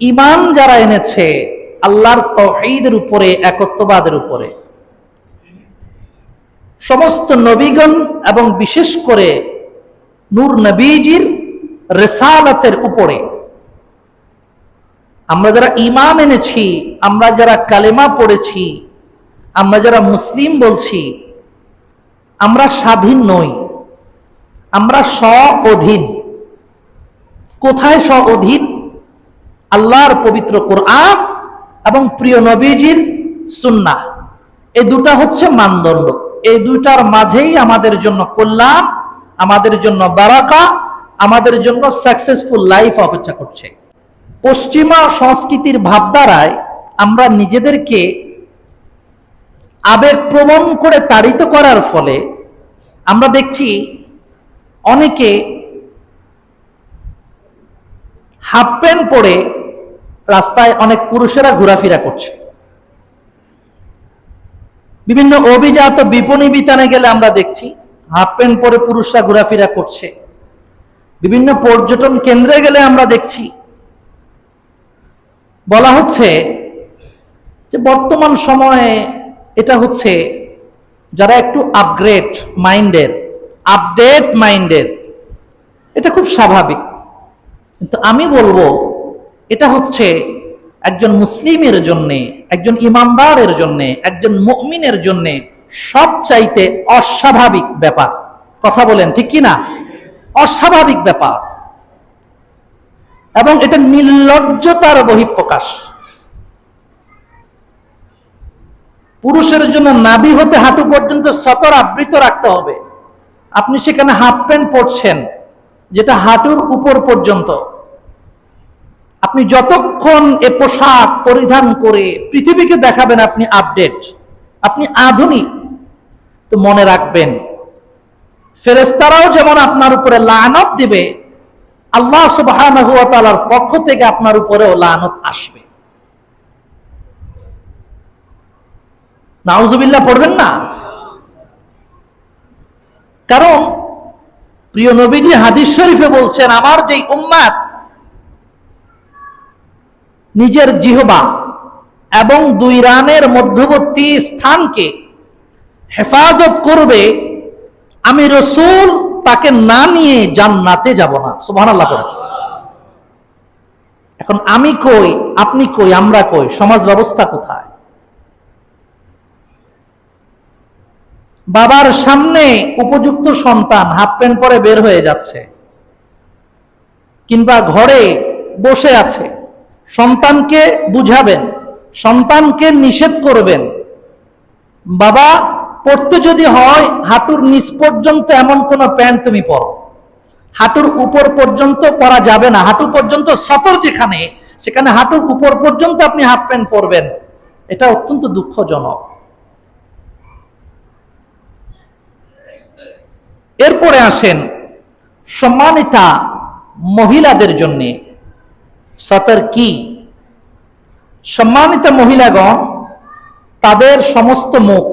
ইমান যারা এনেছে, আল্লাহর তহিদের উপরে, একত্ববাদের উপরে। সমস্ত নবীগণ এবং বিশেষ করে নূর নবীজির রেসালাতের উপরে। আমরা যারা ইমান এনেছি, আমরা যারা কালেমা পড়েছি, আমরা যারা মুসলিম বলছি, আমরা স্বাধীন নই, আমরা স্ব অধীন কোথায় স্ব অধীন আল্লাহর পবিত্র কোরআন এবং প্রিয় নবীজির সুন্না এই দুটা হচ্ছে মানদণ্ড। এই দুইটার মাঝেই আমাদের জন্য কল্যাণ, আমাদের জন্য বারাকা, আমাদের জন্য সাকসেসফুল লাইফ অপেক্ষা করছে। পশ্চিমা সংস্কৃতির ভাবধারায় আমরা নিজেদেরকে আবেগ প্রবণ করে তাড়িত করার ফলে আমরা দেখছি অনেকে হাফ প্যান্ট পরে রাস্তায় অনেক পুরুষেরা ঘোরাফেরা করছে। বিভিন্ন অভিজাত বিপণী বিতানে গেলে আমরা দেখছি, হাফ প্যান্ট পরে পুরুষরা ঘোরাফেরা করছে। বিভিন্ন পর্যটন কেন্দ্রে গেলে আমরা দেখছি, বলা হচ্ছে যে বর্তমান সময়ে এটা হচ্ছে যারা একটু আপগ্রেড মাইন্ডের আপডেট মাইন্ডের এটা খুব স্বাভাবিক। কিন্তু আমি বলব এটা হচ্ছে একজন মুসলিমের জন্যে, একজন ইমানদারের জন্যে, একজন মুমিনের জন্যে সবচাইতে অস্বাভাবিক ব্যাপার। কথা বলেন, ঠিক কি না অস্বাভাবিক ব্যাপার। এবং এটা নির্লজ্জতার বহিঃপ্রকাশ। পুরুষের জন্য নাভি হতে হাঁটু পর্যন্ত সতর আবৃত রাখতে হবে। আপনি সেখানে হাফ প্যান্ট পরছেন, যেটা হাঁটুর উপর পর্যন্ত। আপনি যতক্ষণ এ পোশাক পরিধান করে পৃথিবীকে দেখাবেন, আপনি আপডেট আপনি আধুনিক। তো মনে রাখবেন ফেরেস্তারাও যেমন আপনার উপরে লানত দিবে, আল্লাহ ওয়া পক্ষ থেকে আপনার উপরেও লানত আসবে। নাউজুবিল্লাহ, পড়বেন না? কারণ প্রিয় নবীজি হাদিস শরীফে বলছেন, আমার যেই উম্মাত নিজের জিহবা এবং দুই রানের মধ্যবর্তী স্থানকে হেফাজত করবে, আমি রসুল তাকে না নিয়ে জান্নাতে যাব না। সুবহান আল্লাহ এখন আমি কই, আপনি কই, আমরা কই, সমাজ ব্যবস্থা কোথায়? বাবার সামনে উপযুক্ত সন্তান, হাফ প্যান্ট পরে বের হয়ে যাচ্ছে, কিংবা ঘরে বসে আছে সন্তানকে বুঝাবেন, সন্তানকে নিষেধ করবেন। বাবা, পড়তে যদি হয়, হাঁটুর নিচ পর্যন্ত এমন কোন প্যান্ট তুমি পরো। হাঁটুর উপর পর্যন্ত পরা যাবে না। হাঁটু পর্যন্ত সতর যেখানে, সেখানে হাঁটুর উপর পর্যন্ত আপনি হাফ প্যান্ট পরবেন। এটা অত্যন্ত দুঃখজনক। এরপরে আসেন, সম্মানিতা মহিলাদের জন্য। সতর কি সম্মানিত মহিলাগণ, তাদের সমস্ত মুখ,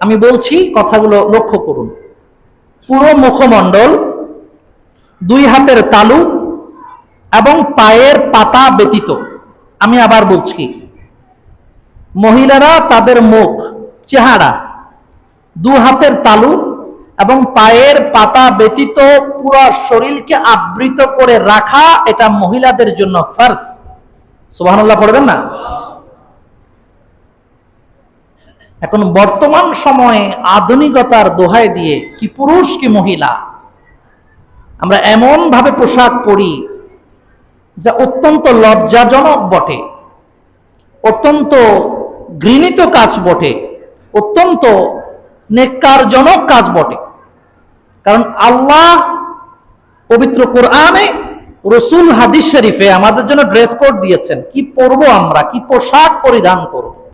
আমি বলছি কথাগুলো লক্ষ্য করুন। পুরো মুখমণ্ডল, দুই হাতের তালু এবং পায়ের পাতা ব্যতীত। আমি আবার বলছি, মহিলারা তাদের মুখ, চেহারা, দু হাতের তালু এবং পায়ের পাতা ব্যতীত পুরো শরীরকে আবৃত করে রাখা এটা মহিলাদের জন্য ফার্স সুবহানাল্লাহ, পড়বেন না? এখন বর্তমান সময়ে আধুনিকতার দোহায় দিয়ে কি পুরুষ কি মহিলা, আমরা এমন ভাবে পোশাক পরি যা অত্যন্ত লজ্জাজনক বটে, অত্যন্ত ঘৃণিত কাজ বটে, অত্যন্ত নেককারজনক কাজ বটে। কারণ আল্লাহ পবিত্র কোরআনে রসুল হাদিস শরীফে আমাদের জন্য ড্রেস কোড দিয়েছেন। কি পরবো আমরা? কি পোশাক পরিধান করব?